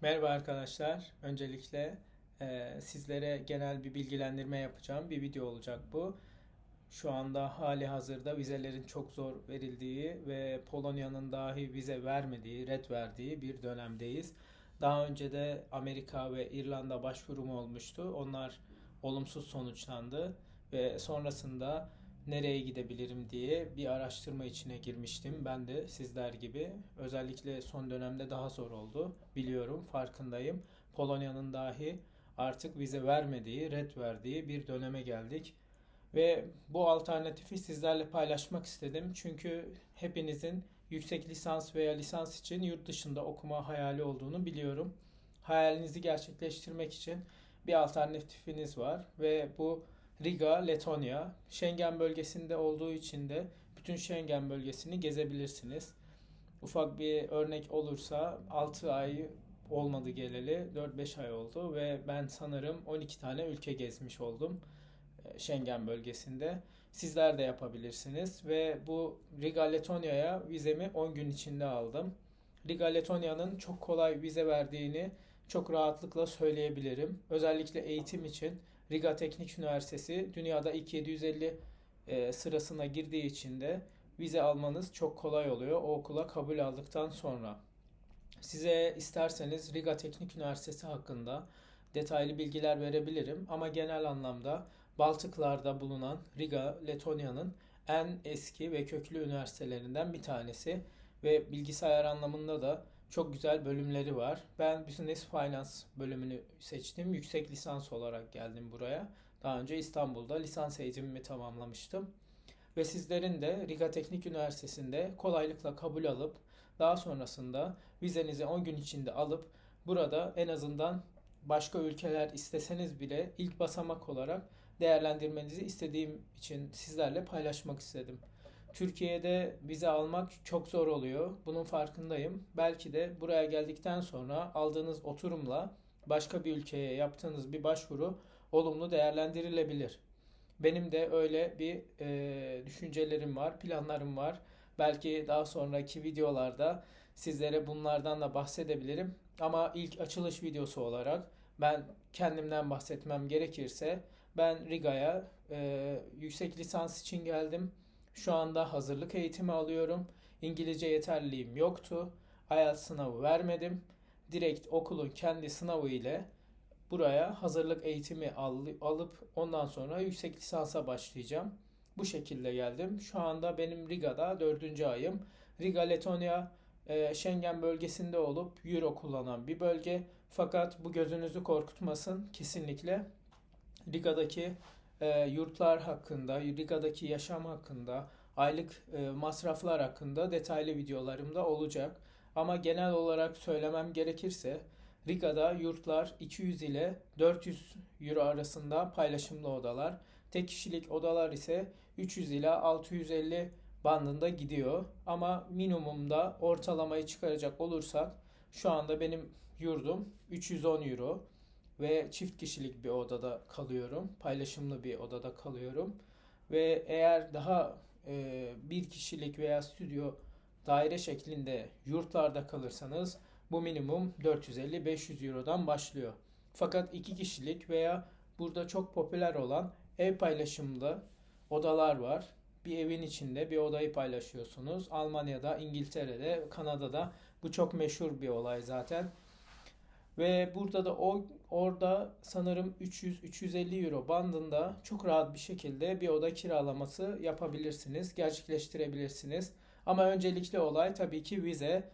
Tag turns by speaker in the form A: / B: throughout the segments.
A: Merhaba arkadaşlar. Öncelikle e, sizlere genel bir bilgilendirme yapacağım. Bir video olacak bu. Şu anda hali hazırda vizelerin çok zor verildiği ve Polonya'nın dahi vize vermediği, red verdiği bir dönemdeyiz. Daha önce de Amerika ve İrlanda başvurum olmuştu. Onlar olumsuz sonuçlandı ve sonrasında nereye gidebilirim diye bir araştırma içine girmiştim. Ben de sizler gibi. Özellikle son dönemde daha zor oldu. Biliyorum, farkındayım. Polonya'nın dahi artık vize vermediği, red verdiği bir döneme geldik. Ve bu alternatifi sizlerle paylaşmak istedim. Çünkü hepinizin yüksek lisans veya lisans için yurt dışında okuma hayali olduğunu biliyorum. Hayalinizi gerçekleştirmek için bir alternatifiniz var ve bu Riga, Letonya. Schengen bölgesinde olduğu için de bütün Schengen bölgesini gezebilirsiniz. Ufak bir örnek olursa 6 ay olmadı geleli 4-5 ay oldu ve ben sanırım 12 tane ülke gezmiş oldum e, Schengen bölgesinde. Sizler de yapabilirsiniz ve bu Riga Letonya'ya vizemi 10 gün içinde aldım. Riga Letonya'nın çok kolay vize verdiğini çok rahatlıkla söyleyebilirim. Özellikle eğitim için Riga Teknik Üniversitesi dünyada ilk 750 e, sırasına girdiği için de vize almanız çok kolay oluyor o okula kabul aldıktan sonra. Size isterseniz Riga Teknik Üniversitesi hakkında detaylı bilgiler verebilirim ama genel anlamda Baltıklarda bulunan Riga, Letonya'nın en eski ve köklü üniversitelerinden bir tanesi ve bilgisayar anlamında da çok güzel bölümleri var. Ben Business Finance bölümünü seçtim. Yüksek lisans olarak geldim buraya. Daha önce İstanbul'da lisans eğitimimi tamamlamıştım. Ve sizlerin de Riga Teknik Üniversitesi'nde kolaylıkla kabul alıp daha sonrasında vizenizi 10 gün içinde alıp burada en azından başka ülkeler isteseniz bile ilk basamak olarak değerlendirmenizi istediğim için sizlerle paylaşmak istedim. Türkiye'de vize almak çok zor oluyor. Bunun farkındayım. Belki de buraya geldikten sonra aldığınız oturumla başka bir ülkeye yaptığınız bir başvuru olumlu değerlendirilebilir. Benim de öyle bir e, düşüncelerim var, planlarım var. Belki daha sonraki videolarda sizlere bunlardan da bahsedebilirim. Ama ilk açılış videosu olarak ben kendimden bahsetmem gerekirse ben Riga'ya e, yüksek lisans için geldim. Şu anda hazırlık eğitimi alıyorum. İngilizce yeterliliğim yoktu. IELTS sınavı vermedim. Direkt okulun kendi sınavı ile buraya hazırlık eğitimi alıp ondan sonra yüksek lisansa başlayacağım. Bu şekilde geldim. Şu anda benim Riga'da dördüncü ayım. Riga, Letonya, e, Schengen bölgesinde olup Euro kullanan bir bölge. Fakat bu gözünüzü korkutmasın. Kesinlikle Riga'daki e, yurtlar hakkında, Riga'daki yaşam hakkında, aylık e, masraflar hakkında detaylı videolarım da olacak. Ama genel olarak söylemem gerekirse Riga'da yurtlar 200 ile 400 euro arasında paylaşımlı odalar. Tek kişilik odalar ise 300 ila 650 bandında gidiyor. Ama minimumda ortalamayı çıkaracak olursak şu anda benim yurdum 310 euro ve çift kişilik bir odada kalıyorum. Paylaşımlı bir odada kalıyorum. Ve eğer daha e, bir kişilik veya stüdyo daire şeklinde yurtlarda kalırsanız bu minimum 450-500 Euro'dan başlıyor. Fakat iki kişilik veya burada çok popüler olan ev paylaşımlı odalar var. Bir evin içinde bir odayı paylaşıyorsunuz. Almanya'da, İngiltere'de, Kanada'da bu çok meşhur bir olay zaten. Ve burada da o orada sanırım 300-350 euro bandında çok rahat bir şekilde bir oda kiralaması yapabilirsiniz, gerçekleştirebilirsiniz. Ama öncelikli olay tabii ki vize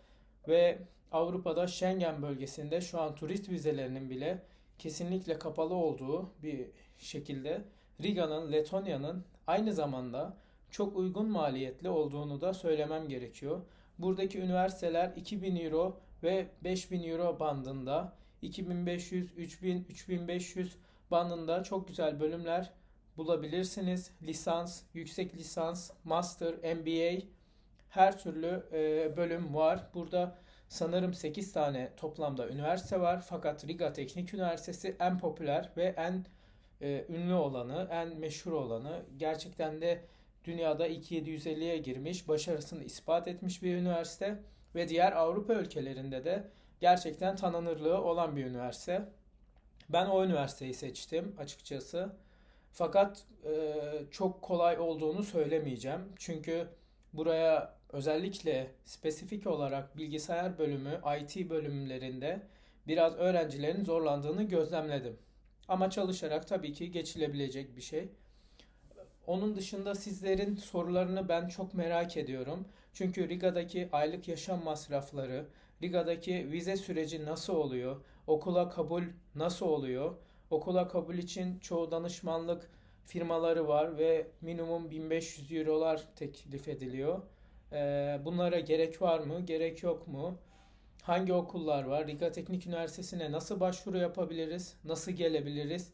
A: ve Avrupa'da Schengen bölgesinde şu an turist vizelerinin bile kesinlikle kapalı olduğu bir şekilde Riga'nın, Letonya'nın aynı zamanda çok uygun maliyetli olduğunu da söylemem gerekiyor. Buradaki üniversiteler 2000 euro ve 5000 euro bandında 2500, 3000, 3500 bandında çok güzel bölümler bulabilirsiniz. Lisans, yüksek lisans, master, MBA her türlü e, bölüm var. Burada sanırım 8 tane toplamda üniversite var. Fakat Riga Teknik Üniversitesi en popüler ve en e, ünlü olanı, en meşhur olanı. Gerçekten de dünyada 2750'ye girmiş, başarısını ispat etmiş bir üniversite ve diğer Avrupa ülkelerinde de gerçekten tanınırlığı olan bir üniversite. Ben o üniversiteyi seçtim açıkçası. Fakat e, çok kolay olduğunu söylemeyeceğim. Çünkü buraya özellikle spesifik olarak bilgisayar bölümü, IT bölümlerinde biraz öğrencilerin zorlandığını gözlemledim. Ama çalışarak tabii ki geçilebilecek bir şey. Onun dışında sizlerin sorularını ben çok merak ediyorum. Çünkü Riga'daki aylık yaşam masrafları, Riga'daki vize süreci nasıl oluyor? Okula kabul nasıl oluyor? Okula kabul için çoğu danışmanlık firmaları var ve minimum 1500 eurolar teklif ediliyor. Ee, bunlara gerek var mı? Gerek yok mu? Hangi okullar var? Riga Teknik Üniversitesi'ne nasıl başvuru yapabiliriz? Nasıl gelebiliriz?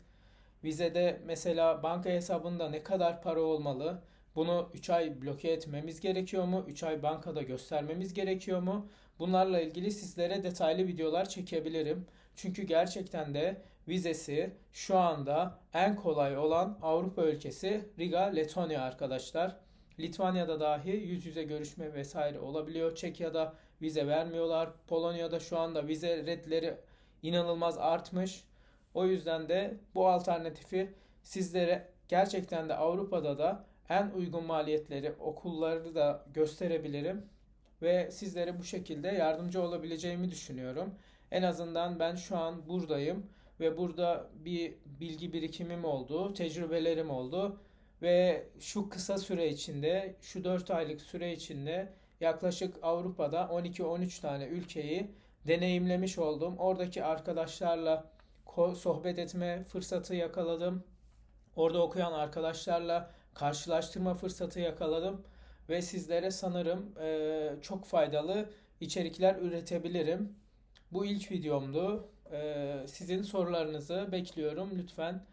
A: Vizede mesela banka hesabında ne kadar para olmalı? Bunu 3 ay bloke etmemiz gerekiyor mu? 3 ay bankada göstermemiz gerekiyor mu? Bunlarla ilgili sizlere detaylı videolar çekebilirim. Çünkü gerçekten de vizesi şu anda en kolay olan Avrupa ülkesi Riga, Letonya arkadaşlar. Litvanya'da dahi yüz yüze görüşme vesaire olabiliyor. Çekya'da vize vermiyorlar. Polonya'da şu anda vize redleri inanılmaz artmış. O yüzden de bu alternatifi sizlere gerçekten de Avrupa'da da en uygun maliyetleri okulları da gösterebilirim ve sizlere bu şekilde yardımcı olabileceğimi düşünüyorum. En azından ben şu an buradayım ve burada bir bilgi birikimim oldu, tecrübelerim oldu ve şu kısa süre içinde, şu 4 aylık süre içinde yaklaşık Avrupa'da 12-13 tane ülkeyi deneyimlemiş oldum. Oradaki arkadaşlarla sohbet etme fırsatı yakaladım. Orada okuyan arkadaşlarla karşılaştırma fırsatı yakaladım ve sizlere sanırım eee, çok faydalı içerikler üretebilirim. Bu ilk videomdu. Eee, sizin sorularınızı bekliyorum. Lütfen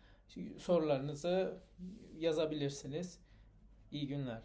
A: sorularınızı yazabilirsiniz. İyi günler.